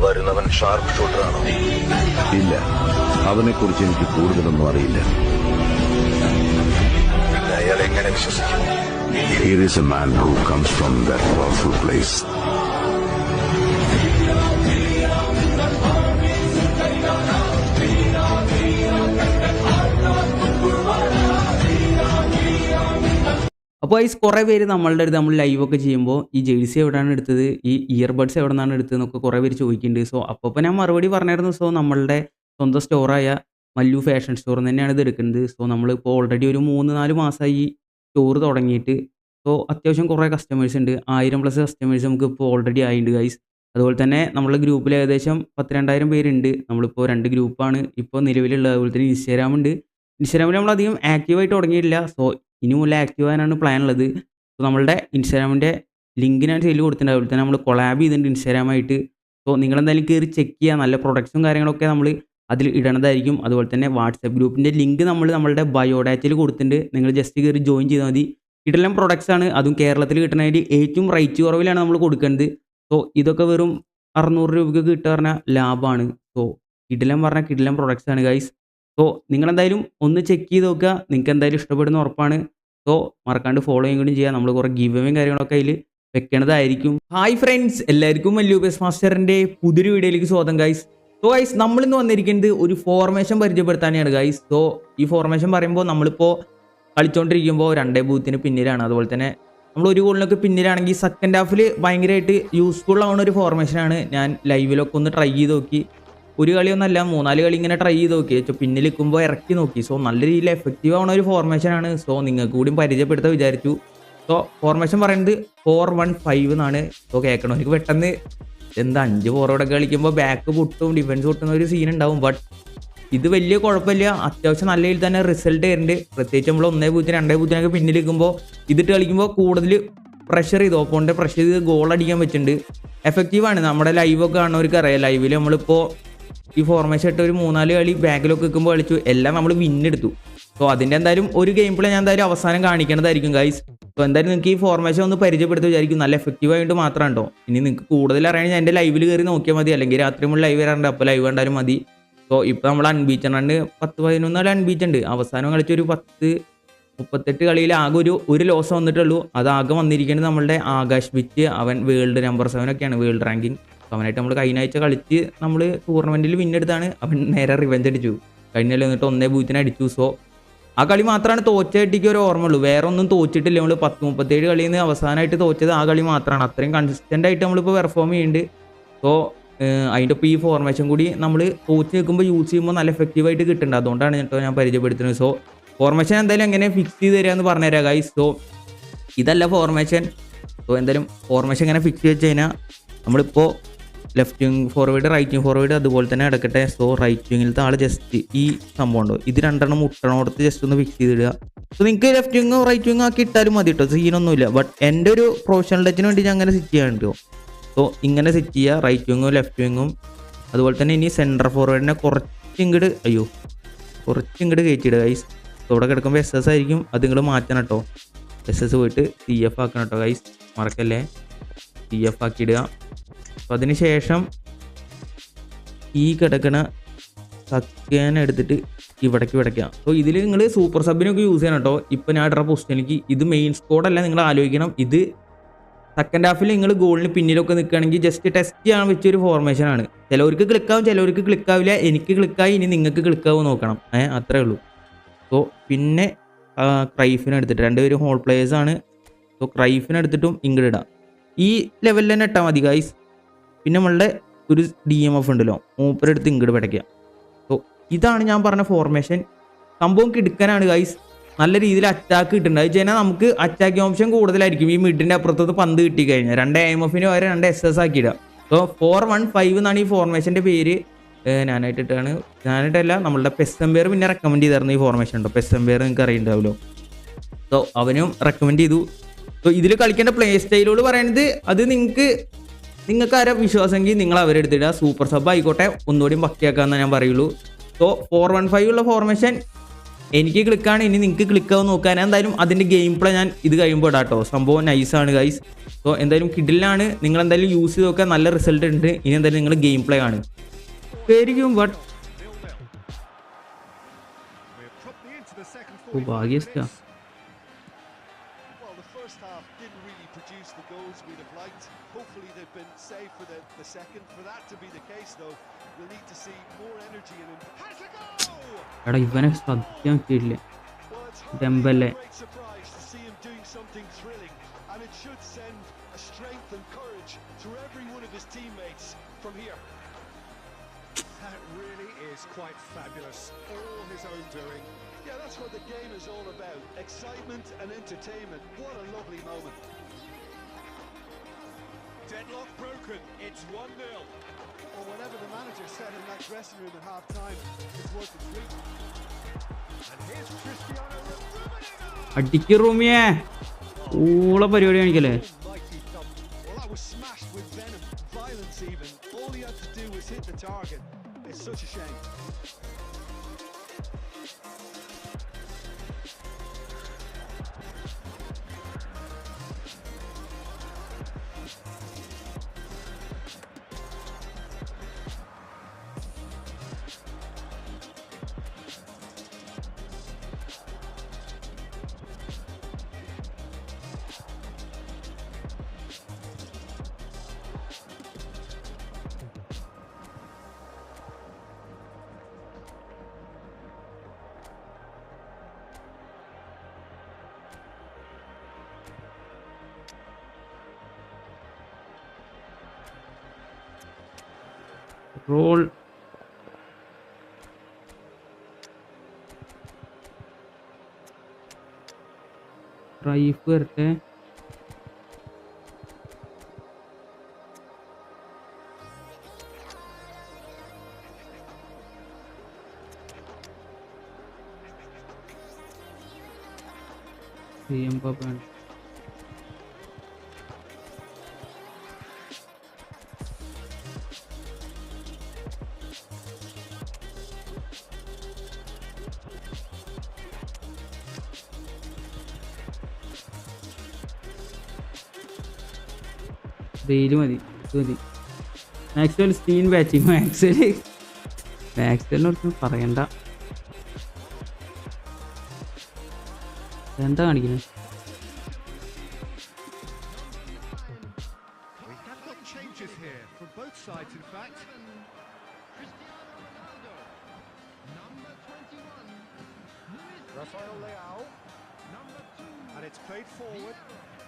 വരുന്നവൻ ഷാർപ്പ് ഷൂട്ടറാണോ ഇല്ല. അവനെക്കുറിച്ച് എനിക്ക് കൂടുതലൊന്നും അറിയില്ല. അയാൾ എങ്ങനെ വിശ്വസിക്കും? Here is a man who comes from that powerful place. അപ്പോൾ ഈ കുറേ പേര് നമ്മളുടെ അടുത്ത് നമ്മൾ ലൈവ് ഒക്കെ ചെയ്യുമ്പോൾ ഈ ജേഴ്സി എവിടെയാണ് എടുത്തത്? ഈ ഇയർബഡ്സ് എവിടെ നിന്നാണ് എടുത്തതെന്നൊക്കെ കുറേ പേര് ചോദിക്കുന്നുണ്ട് സോ അപ്പോൾ ഞാൻ മറുപടി പറഞ്ഞായിരുന്നു. സോ നമ്മളുടെ സ്വന്തം സ്റ്റോറായ മല്ലു ഫാഷൻ സ്റ്റോറിൽ തന്നെയാണ് ഇത് എടുക്കുന്നത്. സോ നമ്മളിപ്പോൾ ഓൾറെഡി ഒരു മൂന്ന് നാല് മാസമായി സ്റ്റോർ തുടങ്ങിയിട്ട്. സോ അത്യാവശ്യം കുറേ കസ്റ്റമേഴ്സ് ഉണ്ട് ആയിരം പ്ലസ് കസ്റ്റമേഴ്സ് നമുക്ക് ഇപ്പോൾ ഓൾറെഡി ആയിട്ടുണ്ട് ഗൈസ് അതുപോലെ തന്നെ നമ്മളെ ഗ്രൂപ്പിൽ ഏകദേശം പത്ത് രണ്ടായിരം പേരുണ്ട്. നമ്മളിപ്പോൾ രണ്ട് ഗ്രൂപ്പാണ്. ഇപ്പോൾ നിലവിലുള്ളത്. അതുപോലെ തന്നെ ഇൻസ്റ്റാഗ്രാം ഉണ്ട് ഇൻസ്റ്റാഗ്രാമിൽ നമ്മൾ അധികം ആക്റ്റീവായിട്ട് തുടങ്ങിയിട്ടില്ല. സോ ഇനി മുതൽ ആക്റ്റീവ് ആകാനാണ് പ്ലാൻ ഉള്ളത്. സോ നമ്മളുടെ ഇൻസ്റ്റാഗ്രാമിന്റെ ലിങ്ക് ഞാൻ സെയിൽ കൊടുത്തിട്ടുണ്ട്. അതുപോലെ തന്നെ നമ്മൾ കൊളാബ് ചെയ്തിട്ടുണ്ട് ഇൻസ്റ്റാഗ്രാമായിട്ട് സോ നിങ്ങളെന്തായാലും കയറി ചെക്ക് ചെയ്യുക നല്ല പ്രൊഡക്ട്സും കാര്യങ്ങളൊക്കെ നമ്മൾ അതിൽ ഇടണതായിരിക്കും. അതുപോലെ തന്നെ വാട്സപ്പ് ഗ്രൂപ്പിന്റെ ലിങ്ക് നമ്മൾ നമ്മളുടെ ബയോഡാറ്റയിൽ കൊടുത്തിട്ടുണ്ട്. നിങ്ങൾ ജസ്റ്റ് കയറി ജോയിൻ ചെയ്താൽ മതി. ഇതെല്ലാം പ്രൊഡക്ട്സ് ആണ്. അതും കേരളത്തിൽ കിട്ടണമെങ്കിൽ ഏറ്റവും റേറ്റ് കുറവിലാണ് നമ്മൾ കൊടുക്കേണ്ടത് സോ ഇതൊക്കെ വെറും അറുന്നൂറ് രൂപയ്ക്ക് കിട്ടുക പറഞ്ഞാൽ ലാഭമാണ് സോ കിടിലം പറഞ്ഞാൽ കിടിലം പ്രൊഡക്ട്സ് ആണ് ഗൈസ് സോ നിങ്ങളെന്തായാലും ഒന്ന് ചെക്ക് ചെയ്ത് നോക്കുക. നിങ്ങൾക്ക് എന്തായാലും ഇഷ്ടപ്പെടുന്ന ഉറപ്പാണ്. സോ മറക്കാണ്ട് ഫോളോയും കൂടി ചെയ്യാം. നമ്മൾ കുറേ ഗീവയും കാര്യങ്ങളൊക്കെ അതിൽ വെക്കണതായിരിക്കും. ഹായ് ഫ്രണ്ട്സ് എല്ലാവർക്കും മല്ലു ബെസ് മാസ്റ്ററിന്റെ പുതിയൊരു വീഡിയോയിലേക്ക് സ്വാഗതം ഗൈസ് സോ ഗൈസ് നമ്മളിന്ന് വന്നിരിക്കുന്നത് ഒരു ഫോർമേഷൻ പരിചയപ്പെടുത്താനാണ് ഗൈസ് സോ ഈ ഫോർമേഷൻ പറയുമ്പോൾ നമ്മളിപ്പോൾ കളിച്ചുകൊണ്ടിരിക്കുമ്പോൾ രണ്ടേ ബൂത്തിന് പിന്നിലാണ്. അതുപോലെ തന്നെ നമ്മൾ ഒരു ഗോളിനൊക്കെ പിന്നിലാണെങ്കിൽ സെക്കൻഡ് ഹാഫിൽ ഭയങ്കരമായിട്ട് യൂസ്ഫുൾ ആവുന്ന ഒരു ഫോർമേഷനാണ് ഞാൻ ലൈവിലൊക്കെ ഒന്ന് ട്രൈ ചെയ്ത് നോക്കി. ഒരു കളിയൊന്നല്ല മൂന്നാൽ കളി ഇങ്ങനെ ട്രൈ ചെയ്ത് നോക്കി. സോ പിന്നിൽ നിൽക്കുമ്പോൾ ഇറക്കി നോക്കി. സോ നല്ല രീതിയിൽ എഫക്റ്റീവ് ആവണ ഒരു ഫോർമേഷനാണ് സോ നിങ്ങൾക്ക് കൂടി പരിചയപ്പെടുത്താൻ വിചാരിച്ചു. സോ ഫോർമേഷൻ പറയുന്നത് ഫോർ വൺ ഫൈവ് എന്നാണ്. സോ കേൾക്കണം എനിക്ക് പെട്ടെന്ന് എന്താ അഞ്ച് ഫോറോടൊക്കെ കളിക്കുമ്പോൾ ബാക്ക് പൊട്ടും ഡിഫൻസ് പൊട്ടുന്ന ഒരു സീൻ ഉണ്ടാവും. ബട്ട് ഇത് വലിയ കുഴപ്പമില്ല. അത്യാവശ്യം നല്ല രീതിയിൽ തന്നെ റിസൾട്ട് വരുന്നുണ്ട്. പ്രത്യേകിച്ച് നമ്മൾ ഒന്നേ പൂജ്യം രണ്ടേ പൂജ്യമൊക്കെ നിൽക്കുമ്പോൾ ഇതിട്ട് കളിക്കുമ്പോൾ കൂടുതൽ പ്രഷർ ചെയ്ത്. ഓപ്പോണിന്റെ പ്രഷർ ചെയ്ത് ഗോൾ അടിക്കാൻ പറ്റുന്നുണ്ട് എഫക്റ്റീവാണ് നമ്മുടെ ലൈവൊക്കെ കാണുന്നവർക്ക് അറിയാം. ലൈവിൽ നമ്മളിപ്പോൾ ഈ ഫോർമേഷൻ ഇട്ട് ഒരു മൂന്നാൽ കളി ബാക്കിലൊക്കെ നിൽക്കുമ്പോൾ കളിച്ചു. എല്ലാം നമ്മൾ വിന്നെടുത്തു സോ അതിന്റെ എന്തായാലും ഒരു ഗെയിം പ്ലേ ഞാൻ എന്തായാലും അവസാനം കാണിക്കേണ്ടതായിരിക്കും ഗൈസ് സോ എന്തായാലും നിങ്ങൾക്ക് ഈ ഫോർമേഷൻ ഒന്ന് പരിചയപ്പെടുത്തി വിചാരിക്കും. നല്ല എഫക്റ്റീവ് ആയിട്ട് മാത്രം ഉണ്ടോ ഇനി നിങ്ങൾക്ക് കൂടുതൽ അറിയണമെങ്കിൽ എന്റെ ലൈവിൽ കയറി നോക്കിയാൽ മതി. അല്ലെങ്കിൽ രാത്രി നമ്മൾ ലൈവ് വരാറുണ്ട്. അപ്പോൾ ലൈവ് കണ്ടാലും മതി. സോ ഇപ്പോൾ നമ്മൾ അൺബീച്ചണ്ട് പത്ത് പതിനൊന്ന് കളി അൺബീച്ച് ഉണ്ട്. അവസാനം കളിച്ച ഒരു പത്ത് മുപ്പത്തെട്ട് കളിയിൽ ആകെ ഒരു ഒരു ലോസ് വന്നിട്ടുള്ളൂ. അതാകെ വന്നിരിക്കുന്നത് നമ്മളുടെ ആകാശ് ബിറ്റ് അവൻ വേൾഡ് നമ്പർ സെവൻ ഒക്കെയാണ് വേൾഡ് റാങ്കിങ് അവനായിട്ട് നമ്മൾ കഴിഞ്ഞ ആഴ്ച കളിച്ച് നമ്മൾ ടൂർണമെന്റിൽ വിന്നെടുത്താണ് അവൻ നേരെ റിവഞ്ച് അടിച്ചു. കഴിഞ്ഞ എന്നിട്ട് ഒന്നേ പൂജ്യത്തിന് അടിച്ചു. സോ ആ കളി മാത്രമാണ് തോച്ചായിട്ടേക്ക് ഒരു ഓർമ്മയുള്ളൂ. വേറെ ഒന്നും തോച്ചിട്ടില്ല നമ്മൾ പത്ത് മുപ്പത്തേഴ് കളിയിൽ നിന്ന് അവസാനമായിട്ട് തോച്ചത് ആ കളി മാത്രമാണ്. അത്രയും കൺസിസ്റ്റന്റ് ആയിട്ട് നമ്മളിപ്പോൾ പെർഫോം ചെയ്യുന്നുണ്ട്. സോ അതിന്റെ ഒപ്പം ഈ ഫോർമേഷൻ കൂടി നമ്മൾ തോച്ച് നിൽക്കുമ്പോൾ യൂസ് ചെയ്യുമ്പോൾ നല്ല എഫക്റ്റീവായിട്ട് കിട്ടുന്നുണ്ട്. അതുകൊണ്ടാണ് കേട്ടോ ഞാൻ പരിചയപ്പെടുത്തുന്നത്. സോ ഫോർമേഷൻ എന്തായാലും എങ്ങനെ ഫിക്സ് ചെയ്ത് തരിക എന്ന് പറഞ്ഞുതരാം ഗൈസ് സോ ഇതല്ല ഫോർമേഷൻ സോ എന്തായാലും ഫോർമേഷൻ എങ്ങനെ ഫിക്സ് വെച്ച് കഴിഞ്ഞാൽ നമ്മളിപ്പോൾ left wing forward right wing forward അതുപോലെ തന്നെ കിടക്കട്ടെ സോ റൈറ്റ് വിങ്ങിലത്തെ ആൾ ജസ്റ്റ് ഈ സംഭവം ഉണ്ടോ? ഇത് രണ്ടെണ്ണം മുട്ടണോടത്ത് ജസ്റ്റ് ഒന്ന് ഫിക്സ് ചെയ്തിടുക. സോ നിങ്ങൾക്ക് ലെഫ്റ്റ് വിങ്ങോ റൈറ്റ് വിങ്ങോ ആക്കി ഇട്ടാലും മതി കേട്ടോ സീനൊന്നുമില്ല. ബട്ട് എന്റെ ഒരു പ്രൊഫഷണൽ ടച്ചിന് വേണ്ടി ഞാൻ അങ്ങനെ സെറ്റ് ചെയ്യാൻ സോ ഇങ്ങനെ സെറ്റ് ചെയ്യുക. റൈറ്റ് വിങ്ങും ലെഫ്റ്റ് വിങ്ങും അതുപോലെ തന്നെ ഇനി സെന്റർ ഫോർവേഡിനെ കുറച്ച് ഇങ്ങോട്ട് അയ്യോ കുറച്ച് ഇങ്ങോട്ട് കയറ്റിയിടുക ഗൈസ് ഇവിടെ കിടക്കുമ്പോൾ എസ് എസ് ആയിരിക്കും. അത് നിങ്ങൾ മാറ്റണം കേട്ടോ എസ് എസ് പോയിട്ട് സി എഫ് ആക്കണം കേട്ടോ ഗൈസ് മറക്കല്ലേ? സി എഫ് ആക്കിയിടുക. അപ്പോൾ അതിന് ശേഷം ഈ കിടക്കണ സക്കേന എടുത്തിട്ട് ഇവിടേക്ക് വിടയ്ക്കാം. അപ്പോൾ ഇതിൽ നിങ്ങൾ സൂപ്പർ സബിനൊക്കെ യൂസ് ചെയ്യണം കേട്ടോ ഇപ്പോൾ ഞാൻ ഇടുന്ന എനിക്ക് ഇത് മെയിൻ സ്കോഡല്ല നിങ്ങൾ ആലോചിക്കണം. ഇത് സെക്കൻഡ് ഹാഫിൽ നിങ്ങൾ ഗോളിന് പിന്നിലൊക്കെ നിൽക്കുകയാണെങ്കിൽ ജസ്റ്റ് ടെസ്റ്റ് ചെയ്യാൻ വെച്ചൊരു ഫോർമേഷനാണ് ചിലവർക്ക് ക്ലിക്കാവും ചിലവർക്ക് ക്ലിക്കാവില്ല എനിക്ക് ക്ലിക്കായി ഇനി നിങ്ങൾക്ക് ക്ലിക്കാവും നോക്കണം. ഏ അത്രേ ഉള്ളൂ. സോ പിന്നെ ക്രൈഫിനെ എടുത്തിട്ട് രണ്ടുപേരും ഹോൾ പ്ലേയേഴ്സാണ് സോ ക്രൈഫിനെ എടുത്തിട്ടും ഇങ്ങോട്ട് ഇടാം. ഈ ലെവലിൽ തന്നെ ഇട്ടാൽ മതി ഗൈസ് പിന്നെ നമ്മളുടെ ഒരു ഡി എം എഫ് ഉണ്ടല്ലോ മൂപ്പരെടുത്ത് ഇങ്ങോട്ട് പിടയ്ക്കുക സോ ഇതാണ് ഞാൻ പറഞ്ഞ ഫോർമേഷൻ സംഭവം കിടക്കാനാണ് ഗൈസ് നല്ല രീതിയിൽ അറ്റാക്ക് കിട്ടുന്നുണ്ട് അത് കഴിഞ്ഞാൽ നമുക്ക് അറ്റാക്കിംഗ് ഓപ്ഷൻ കൂടുതലായിരിക്കും. ഈ മിഡിന്റെ അപ്പുറത്തത് പന്ത് കിട്ടി കഴിഞ്ഞാൽ രണ്ട് എം എഫിന് വരെ രണ്ട് എസ് എസ് ആക്കിയിടുക സോ ഫോർ വൺ ഫൈവ് എന്നാണ് ഈ ഫോർമേഷന്റെ പേര്. ഞാനായിട്ടിട്ടാണ് ഞാനായിട്ടല്ല നമ്മളുടെ പെസ്സംബേർ പിന്നെ റെക്കമെൻഡ് ചെയ്തായിരുന്നു ഈ ഫോർമേഷൻ ഉണ്ടോ പെസ്സംബേർ നിങ്ങൾക്ക് അറിയണ്ടാവല്ലോ. സോ അവനും റെക്കമെൻഡ് ചെയ്തു. സോ ഇതിൽ കളിക്കേണ്ട പ്ലേ സ്റ്റൈലുകൾ പറയുന്നത് അത് നിങ്ങൾക്ക് നിങ്ങൾക്ക് ആരാ വിശ്വാസമെങ്കിൽ നിങ്ങൾ അവരെടുത്തിടുക സൂപ്പർ സബ് ആയിക്കോട്ടെ. ഒന്നുകൂടി പക്കയാക്കാമെന്ന് ഞാൻ പറയുള്ളൂ. സോ ഫോർ വൺ ഫൈവ് ഉള്ള ഫോർമേഷൻ എനിക്ക് ക്ലിക്കാണ് ഇനി നിങ്ങൾക്ക് ക്ലിക്കാവും നോക്കാൻ. എന്തായാലും അതിന്റെ ഗെയിം പ്ലേ ഞാൻ ഇത് കഴിയുമ്പോൾ ഇടാട്ടോ സംഭവം നൈസാണ് ഗൈസ് സോ എന്തായാലും കിഡിലാണ് നിങ്ങൾ എന്തായാലും യൂസ് ചെയ്ത് നോക്കാൻ നല്ല റിസൾട്ട് ഉണ്ട്. ഇനി എന്തായാലും നിങ്ങൾ ഗെയിം പ്ലേ ആണ്. പേരിക്കും but We're second. For that to be the case, though, we'll need to see more energy in him. Has a goal! Well, Dembele. Great surprise to see him doing something thrilling, and it should send a strength and courage to every one of his teammates from here. That really is quite fabulous. All his own doing. Yeah, that's what the game is all about. Excitement and entertainment. What a lovely moment. Deadlock broken. It's 1-0. Or whatever the manager said in that dressing room at half time, it's worth the treat. And here's Cristiano Ronaldo. അടിക്ക് റൂമിയേ ഊള പരിപാടി കാണിക്കല്ലേ roll. Try if CM Pop സെയിൽ മതി. മതി. Maxwell screen batch Maxwell മാക്സ്വലിനെ കുറിച്ച് പറയണ്ട. എന്താ കാണിക്കുന്നത്? Forward.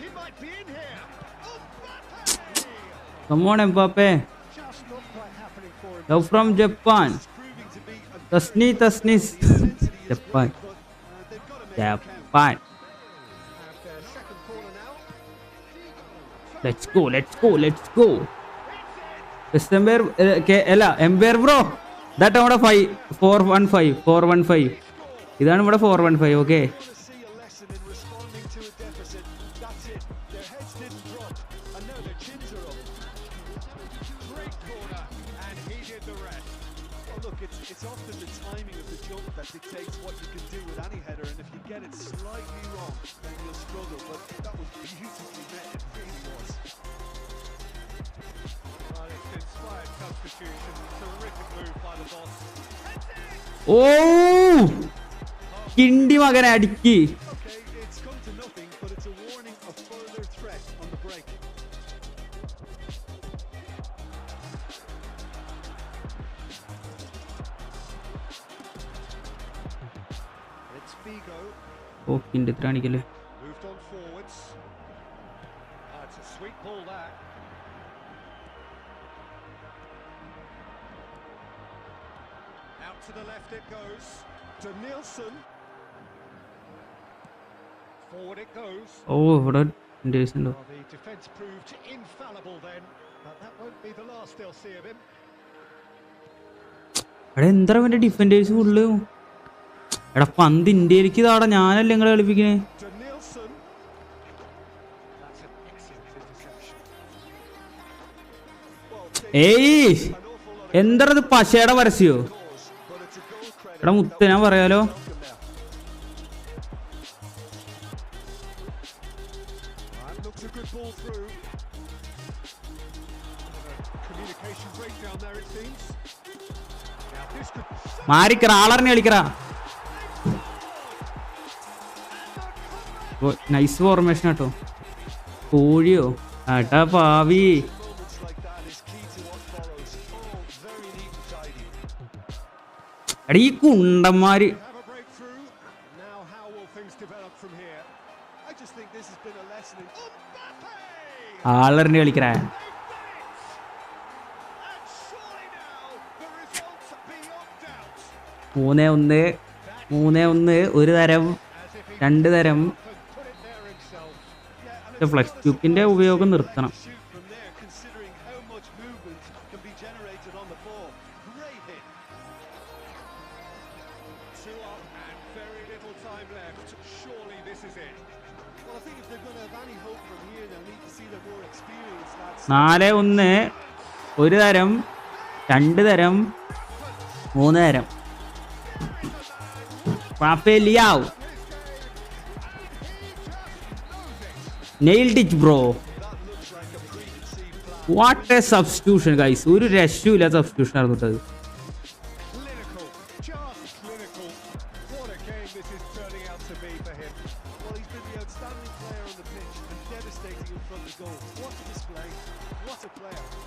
He might be in here. Oh, Mbappe! Come on Mbappe Just not quite happening for him. Love from Japan It's proving to be a Tasni തസ്നിസ് the intensity is Japan right, but uh, they've got to make it count. Japan Have their second corner now. Let's go let's go let's go umpire അല്ല Empire bro that നമ്മുടെ five four one five four one five ഇതാണ് ഇവിടെ four one five okay responding to a deficit. That's it. Their heads didn't drop, and now their chins are up. Great corner, and he did the rest. Well, look, it's it's often the timing of the jump that dictates what you can do with any header, and if you get it slightly wrong, then you'll struggle. But that was beautifully met. It really was. Well, it's inspired substitution. Terrific move by the boss. ഓ കിണ്ടി മകനെ അടിക്ക് ball that. Out to the left it goes. To Nielsen. Forward it goes. ഓ ഇവിടെ ഇൻഡേഴ്സ് ഉണ്ടോ Well, the defence proved infallible then, but that won't be the last they'll see of him. എടാ എന്താ അവന്റെ defenders full എടാ പന്ത് ഇന്ത്യയിലേക്ക് താടാ. ഞാനല്ലേ നിങ്ങളെ കളിപ്പിക്കണേ? ഏയ് എന്താ ഇത് പശയുടെ പരസ്യോ? എടാ മുത്ത ഞാൻ പറയാലോ. മാരിക്കറ ആളറിനെ കളിക്കറ. നൈസ് ഫോർമേഷൻ കേട്ടോ കോഴിയോ? ആട്ടാ പാവി. അടീ കുണ്ടന്മാര്. ആളറിഞ്ഞ് കളിക്കറ മൂന്നേ ഒന്ന് മൂന്നേ ഒന്ന് ഒരു തരം രണ്ട് തരം. മറ്റേ ഫ്ലക്സ് ക്യൂബിന്റെ ഉപയോഗം നിർത്തണം. നാല് ഒന്ന് ഒരു തരം രണ്ട് തരം മൂന്ന് തരം. പാപ്പയിലിയാവും നെയിൽ ടിച്ച് bro what a substitution guys ഒരു രക്ഷയില്ല സബ്സ്റ്റിറ്റ്യൂഷൻ ആയിരുന്നു അത്.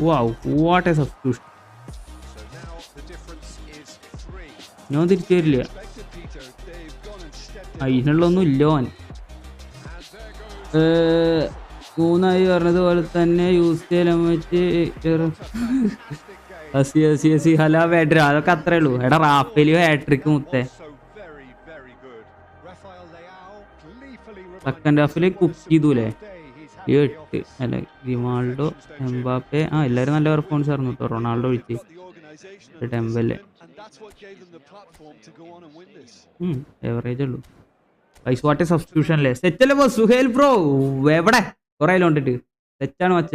Wow what a substitution. ഞാൻ തിരിച്ചു and അതിനുള്ളൊന്നും ഇല്ല ഓൻ കൂന്നായി പറഞ്ഞതുപോലെ തന്നെ യൂസ് ചെയ്യാൻ അതൊക്കെ അത്രേ ഉള്ളൂ. എടാ റാഫേലിയോ ഹാട്രിക് മുത്തേ. സെക്കൻഡ് ഹാഫിൽ കുക്ക് ചെയ്തുലേ? ഈ എട്ട് അല്ലെ റിമാൾഡോ എംബാപ്പെ ആ എല്ലാരും നല്ല പെർഫോമൻസ് ആയിരുന്നു കേട്ടോ റൊണാൾഡോ ഒഴിച്ച് ടെമ്പല്ലേ ഉള്ളൂ. പൈസ വാട്ടെ സബ്സ്റ്റിറ്റ്യൂഷൻ അല്ലേ? സെറ്റ് അല്ലേ സുഹേൽ ബ്രോ എവിടെ? കുറേ കൊണ്ടിട്ട്. സെറ്റാണ് വച്ച